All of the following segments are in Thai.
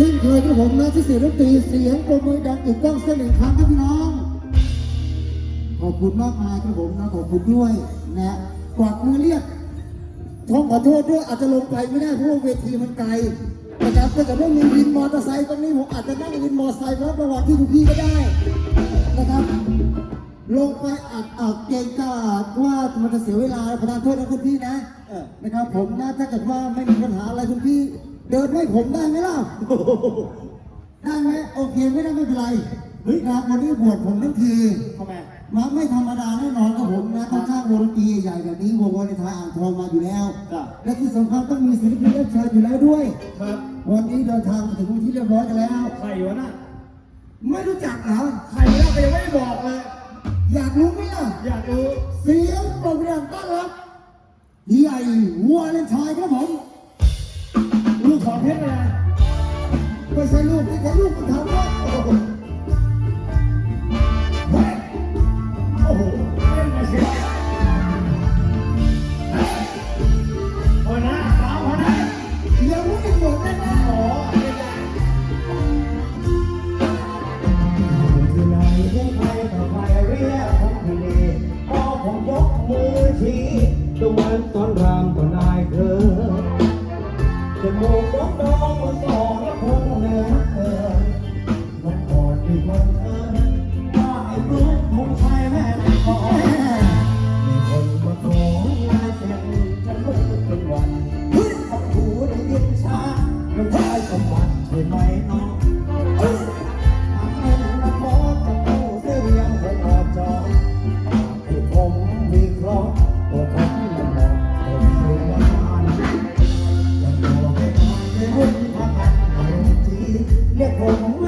เช่นเคยครับผมนะที่เสียงดนตรีเสียงปรบมือดังอีกต้องเส้นหนึ่งครั้งครับพี่น้อง ขอบคุณมากมายครับผมนะขอบคุณด้วยนะกวักมือเรียกท้องขอโทษด้วยอาจจะลงไปไม่ได้เพราะว่าเวทีมันไกลนะครับถ้าเกิดว่ามีวินมอเตอร์ไซค์ตรงนี้ผมอาจจะนั่งวินมอเตอร์ไซค์รับระหว่างที่ทุกพี่ก็ได้นะครับ ลงไปอัดอัดเกรงกาดว่ามันจะเสียเวลาประทานโทษนะคุณพี่นะนะครับ ผมนะถ้าเกิดว่าไม่มีปัญหาอะไรคุณพี่ เดินให้ผมได้ไหมล่ะ ได้ไหมโอเคไม่ได้ไม่เป็นไรเฮ้ยนะวันนี้บวชผมทั้งทีทำไมมาไม่ธรรมดาแน่นอนครับผมนะต้องจ้างวงดนตรีใหญ่แบบนี้วงวในทายอ่างทองมาอยู่แล้วครับและที่สำคัญต้องมีศิลปินรับเชิญอยู่แล้วด้วยครับวันนี้เดินทางมาถึงที่เรียบร้อยกันแล้ว ใครวะน่ะไม่รู้จักเหรอใครแล้วก็ยังไม่ได้บอกเลย อยากรู้ไหมล่ะ อยากรู้ เสียงปรบมือต้อนรับใหญ่วัวเลนไทายครับผม ลูกของเพชรอะไรไม่ใช่ลูกที่เขาลูกมันทำว่า เรียกผมว่าแมี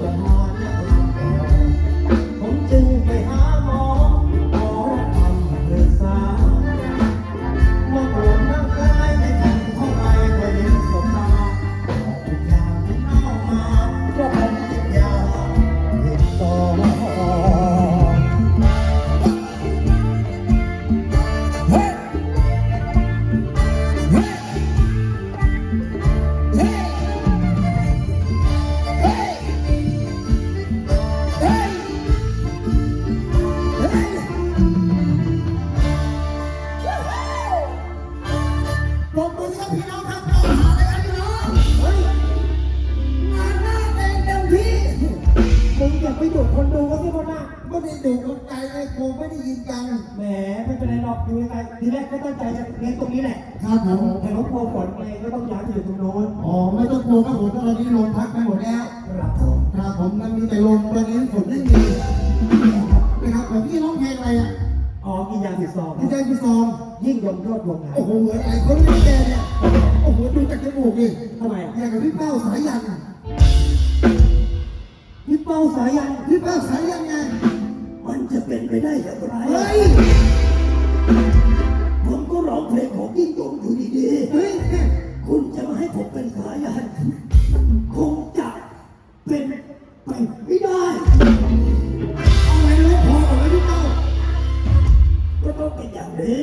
ผ ผมครับผมมันมีแต่ลมตอนนี้ฝนไม่มีนะครับแต่พี่ร้องเพลงอะไรอะอ๋อกินยาติดซองพี่ใจพี่ซองยิ่งยงยอดวงไงโอ้โหเหมือนไอ้คนนี้แกเนี่ยโอ้โหดูจากจมูกดิทำไมอะอย่างกับพี่เป้าสายยันพี่เป้าสายันพี่เป้าสายยันไงมันจะเป็นไปได้อย่างไรเฮ้ย ได้เอาอะไรลูกพอเอาไว้ที่เต้าก็ต้องเป็นอย่างนี้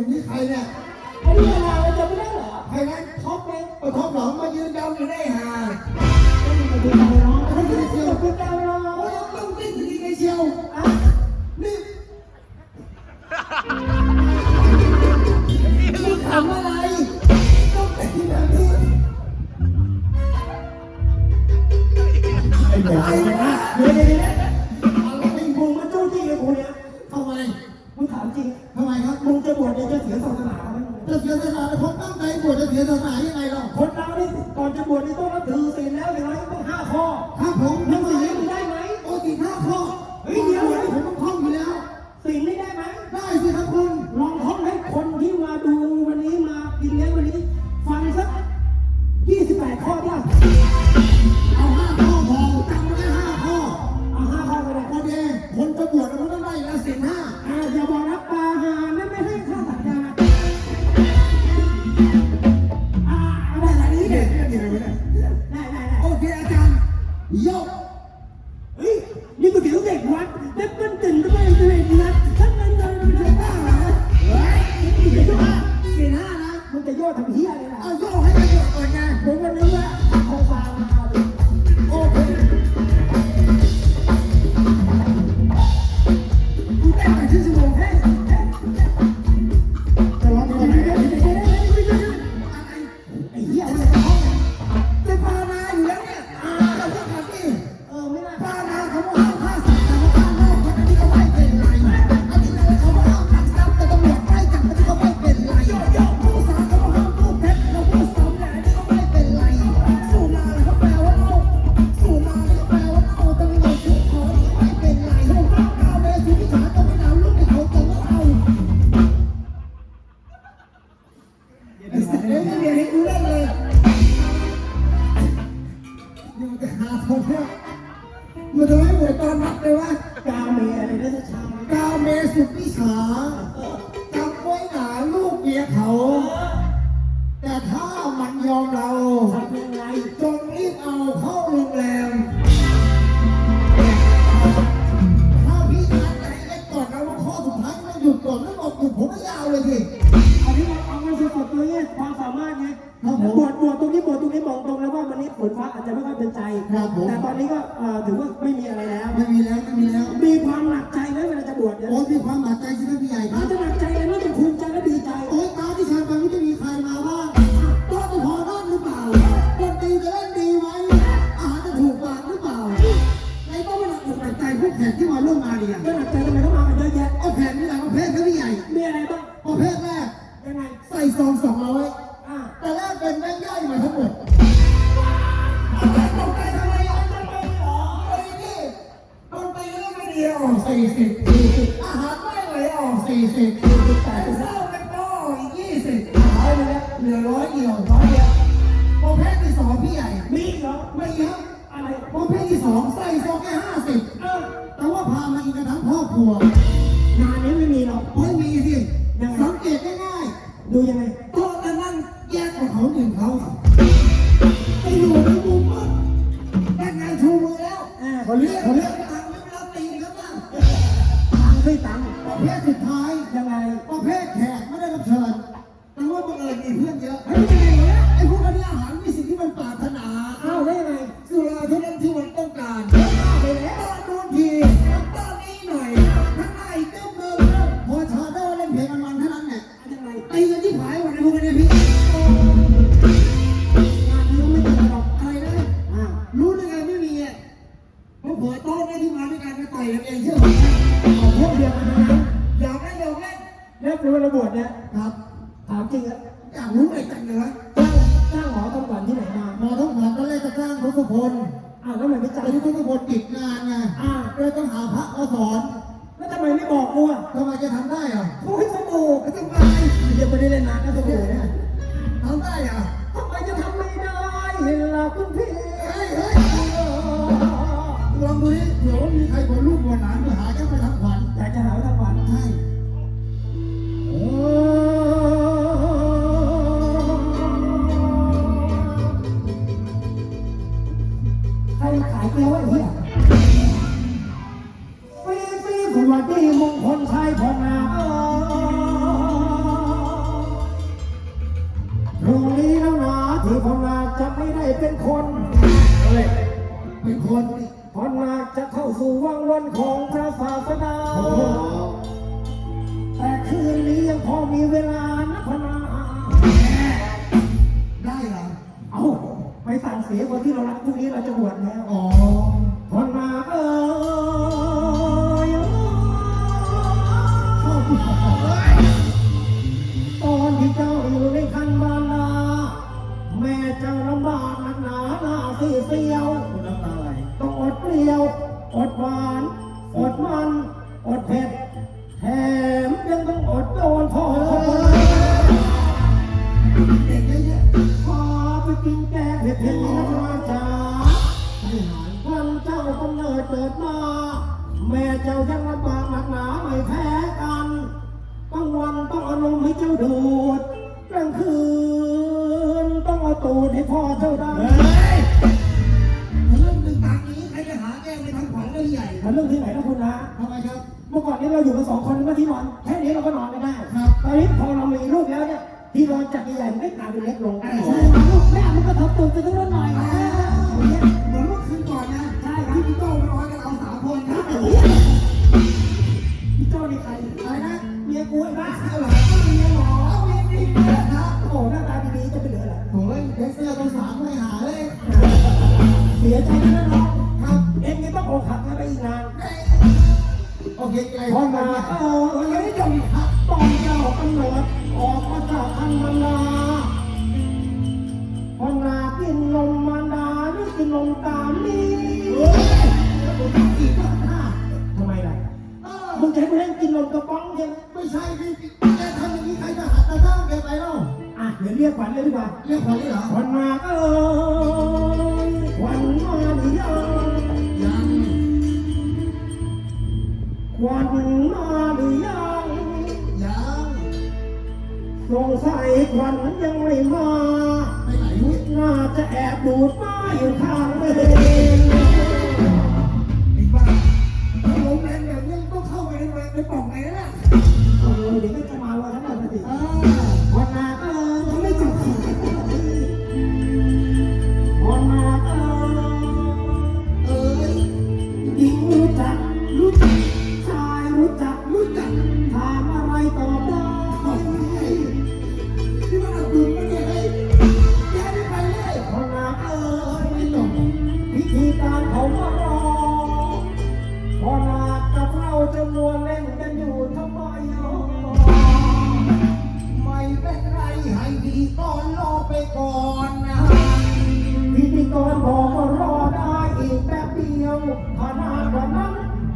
่นี่ใครเนี่ยไอ้นี่เราจะไม่ได้เหรอใครนั้นท็อปเลยเอาท็อปหลองมายืนยาวอยู่ได้ห่ไม่มีกระดูกเลยเนาไม่มีกระดูกเลย ศาสนาจะเสียศสนาแต่คนตั้งใจบวชจะเสียศาสนายังไงเราคนเรานี่ก่อนจะบวชนี่ต้องนับถือ Yes. ามากไงคบผบวชบวชตรงนี้บวชตรงนี้บอกตรงแล้วว่าวันนี้ฝนฟ้าอาจจะไม่ค่อยเป็นใจแต่ตอนนี้ก็ถือว่าไม่มีอะไรแล้ว ไม่มีแล้วไม่มีแล้วมีความหนักใจไหมเวลาจะบวชเนี่โอ้มีความหนักใจใช่ไหมพี่ใหญ่ครัาบจะหนักใจอะไรนอกจาภูมิใจและดีใจโอ้ยตาที่ชาญไปไม่จะมีใครมาบ้างต้องะพอนั่หรือเปล่าคนดีจะเล่นดีไหมอาจจะถูกปากหรือเปล่าในต้องมาหนักอกหนักใจพวกแขกที่มาร่วมงานเนี่ยก็หนักใจทำไมต้องมากันเยอะแยะ เอาแขกนี่แหละประเภทครับพี่ใหญ่มีอะไรบ้างประเภทแรกยังไง ใส่ซองสองร้อย แต่แรกเป็นแม่งย่อยมาทั้งหมดตกใจทำไมอะตกใจหรอไอ้นี่ตกใจเรื่องไม่ดีออกสี่สิบอาหารไม่ไหลออกสี่สิบ ได้อะทำไมจะทำไม่ได้เห็นเราคุณพี่เฮ้ยเฮ้ยลองดูดิเดี๋ยวมีใครบนลูกบนหลานมาหาเจ้าไปทำขวัญอยากจะหาทำขวัญใช่ แล้วนะที่พนาจะไม่ได้เป็นคนเฮ้ยเป็นคนนี่พนาจะเข้าสู่วังวนของพระศาสดาโอ้โหแต่คืนนี้ยังพอมีเวลานะพนาได้เหรอ เอาไปสั่งเสียคนที่เรารักพรุ่งนี้เราจะบวชแล้ว อ๋อ น้าสีเสียวน้ำตาไหลต้องอดเปรี้ยวอดหวานอดมันอดเผ็ดแถมยังต้องอดโดนพ่อเด็กเยอะพาไปกินแกงเผ็ดเผ็ดๆนะพ่อจ๋าๆไม่หายวันเจ้ากำเนิดเกิดมาแม่เจ้ายังลำบากหนักหนาไม่แพ้กันกลางวันต้องอานมให้เจ้าดูดกลางคืนต้องเอาตูดให้พ่อเจ้าได้ มันเรื่องที่ไหนนะคุณนะทำไมครับ เมื่อก่อนนี้เราอยู่กันสองคนเมื่อที่นอนแค่นี้เราก็นอนไม่ได้ครับตอนนี้พอเรามีลูกแล้วเนี่ยที่นอนจากใหญ่ๆมันไม่กลายเป็นเล็กลงใช่ใช่ลูกแม่มันก็ทบตูดกันทั้งนั้นหน่อยอ่าอย่างเงี้ยเหมือนเมื่อคืนก่อนนะใช่ครับที่พี่โต้ไปนอนกันเอาสามคนครับพี่โจ้นี่ใครอะไรนะเมียกูไอ้บ้าเอาเหรอก็มีหมอเอาเมียดีนะโอ้โหหน้าตาดีๆจะไปเหลือเหรอโอ้ยเด็กเสื้อตัวสามไม่หาเลยเสียใจนะน้องค รับเอ็งยังต้องอกหักกันไปอีกนานโอเคไกลพอมาเออยังไม่จบอีกครับตอนเจ้ากำเนิดออกมาจากคันมันดาพอนากินนมมารดาหรือกินนมตามนี้เฮ้ยแล้วผมต้องกินก็ห้าทำไมล่ะเออมึงจะให้กูเล่นกินนมกระป๋องใช่ไหมไม่ใช่พี่แกทำอย่างนี้ใครจะหาตาตั้งแกไปเล่าอะเดี๋ยวเรียกขวัญเลยดีกว่าเรียกขวัญเลยเหรอขวัญมาเขวัญยังไม่มาไปไหนวุ้ยน่าจะแอบดูดป้า ดียวถ้านานกว่านั้น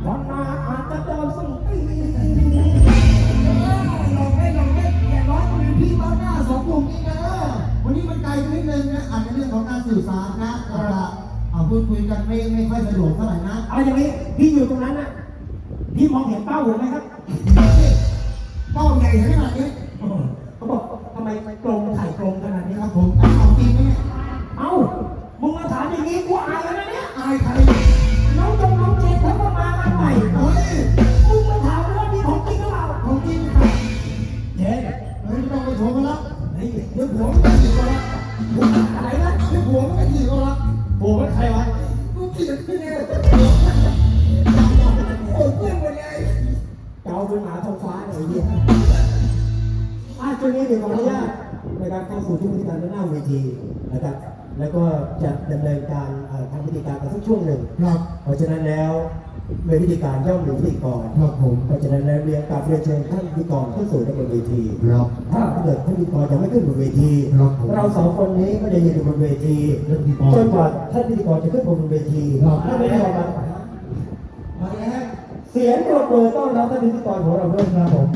วันนาอาจจะเดินสุ่มปีลองได้ลองได้แกร้อยคนพี่บ้าหน้าสองกลุ่มนี่นะวันนี้มันไกลไปนิดนึงนะอาจจะเรื่องของการสื่อสารนะอาจจะเอาพูดคุยกันไม่ไม่ค่อยสะดวกเท่าไหร่นะเอาอย่างนี้พี่อยู่ตรงนั้นน่ะพี่มองเห็นเป้าผมไหมครับเป้าใหญ่ขนาดนี้เขาบอกทำไมกลมไข่กลมขนาดนี้ครับผมเอาจริงไหมเนี่ยเอ้ามึงมาถามอย่างนี้กูอายแล้วนะเนี่ยอายใคร ต้องจงน้องเจนเขาก็มาใหม่ ดำเนินการเอ่อทำพิธีการกันสักช่วงหนึ่ง ครับเพราะฉะนั้นแล้วในพิธีการย่อมมีพิธีกรครับผมเพราะฉะนั้นแล้วเรียนกราบเรียนเชิญท่านพิธีกรขึ้นสู่ในบนเวที ครับถ้าเกิดท่านพิธีกรยังไม่ขึ้นบนเวที ครับผมเราสองคนนี้ก็จะยืนอยู่บนเวทีท่านพิธีกรจนกว่าท่านพิธีกรจะขึ้นบนเวทีครับท่านพิธีกรมามาแล้ว เสียงปรบมือต้อนรับท่านพิธีกรของเราด้วยครับผม